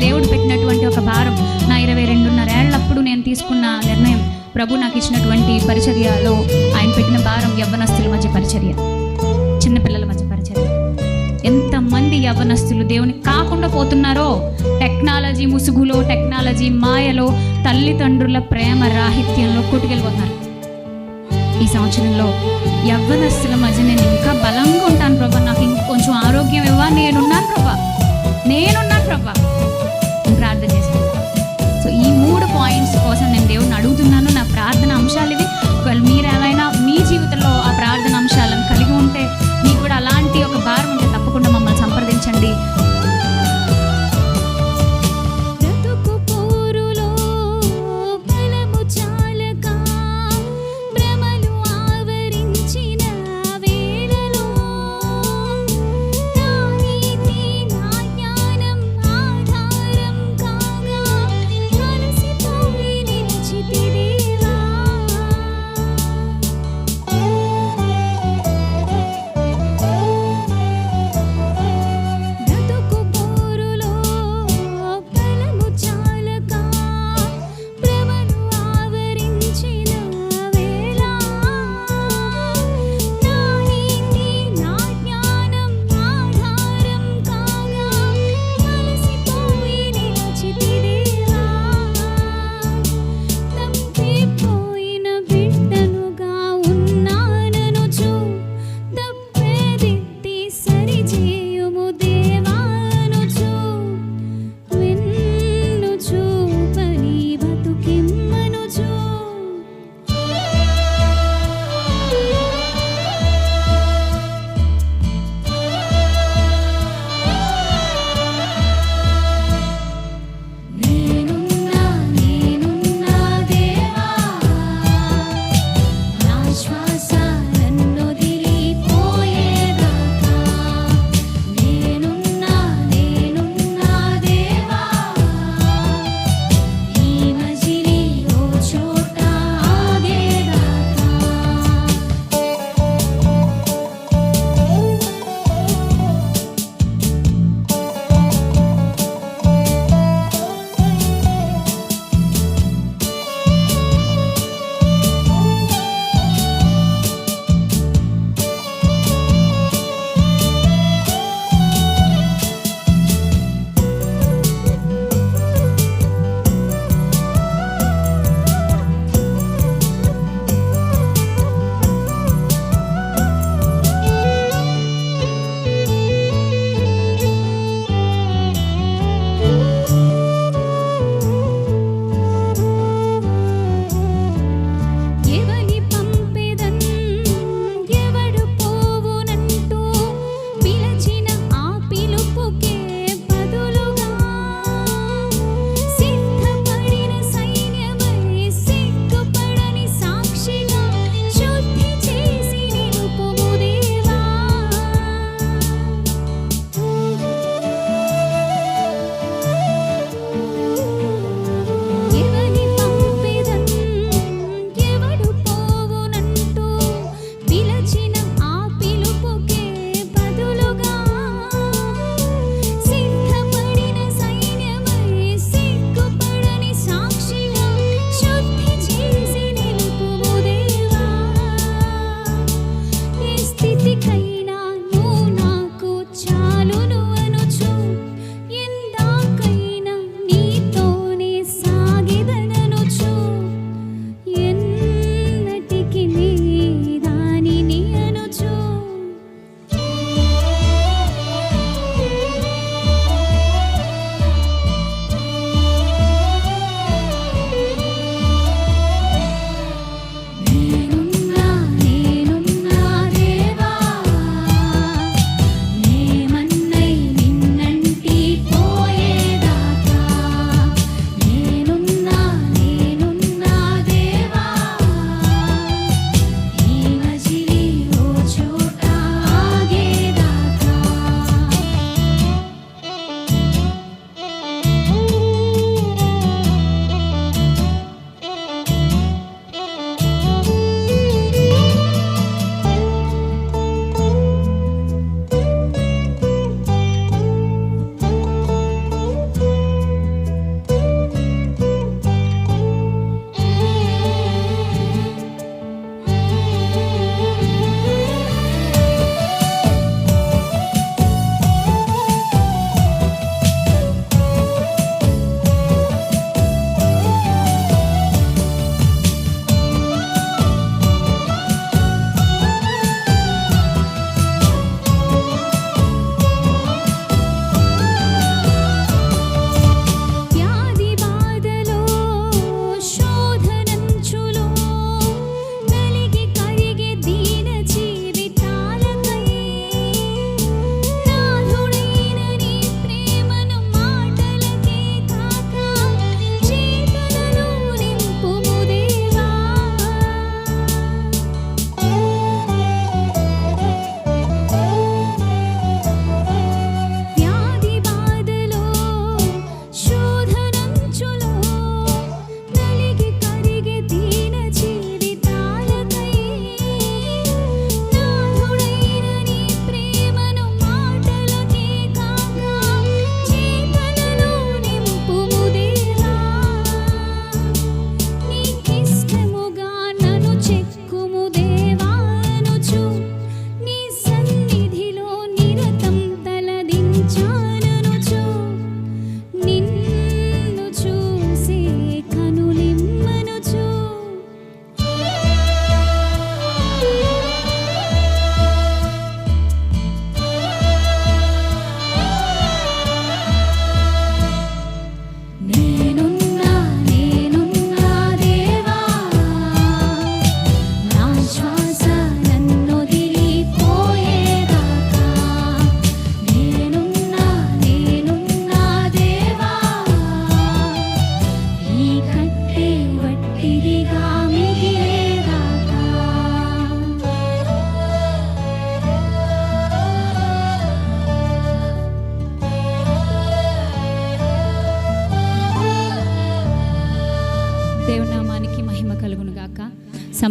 దేవుడు పెట్టినటువంటి ఒక భారం. నా ఇరవై రెండున్నర ఏళ్ళప్పుడు నేను తీసుకున్న నిర్ణయం ప్రభు నాకు ఇచ్చినటువంటి పరిచర్యలో ఆయన పెట్టిన భారం యవ్వనస్తుల మధ్య పరిచర్య. చిన్నపిల్లల మధ్య పరిచర్య. ఎంతమంది యవ్వనస్తులు దేవుని కాకుండా పోతున్నారో? టెక్నాలజీ ముసుగులో టెక్నాలజీ మాయలో తల్లిదండ్రుల ప్రేమ రాహిత్యంలో కొట్టుకెళ్ళిపోతున్నారు. ఈ సంవత్సరంలో యవ్వనస్తుల మధ్య నేను ఇంకా బలంగా ఉంటాను ప్రభా. నాకు ఇంకొంచెం ఆరోగ్యం ఇవ్వ నేనున్నాను ప్రభా. నేనున్నా ప్రభా. ప్రార్థన చేసుకుంటాను సో ఈ మూడు పాయింట్స్ కోసం నేను దేవుడిని అడుగుతున్నాను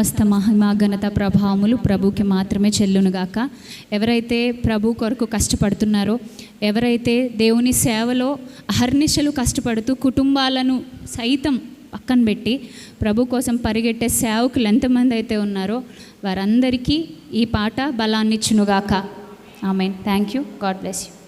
సమస్త మహిమ ఘనత ప్రభావములు ప్రభుకి మాత్రమే చెల్లునుగాక ఎవరైతే ప్రభు కొరకు కష్టపడుతున్నారో ఎవరైతే దేవుని సేవలో అహర్నిశలు కష్టపడుతూ కుటుంబాలను సైతం పక్కన పెట్టి ప్రభు కోసం పరిగెట్టే సేవకులు ఎంతమంది అయితే ఉన్నారో వారందరికీ ఈ పాట బలాన్నిచ్చునుగాక ఆమె thank you God bless you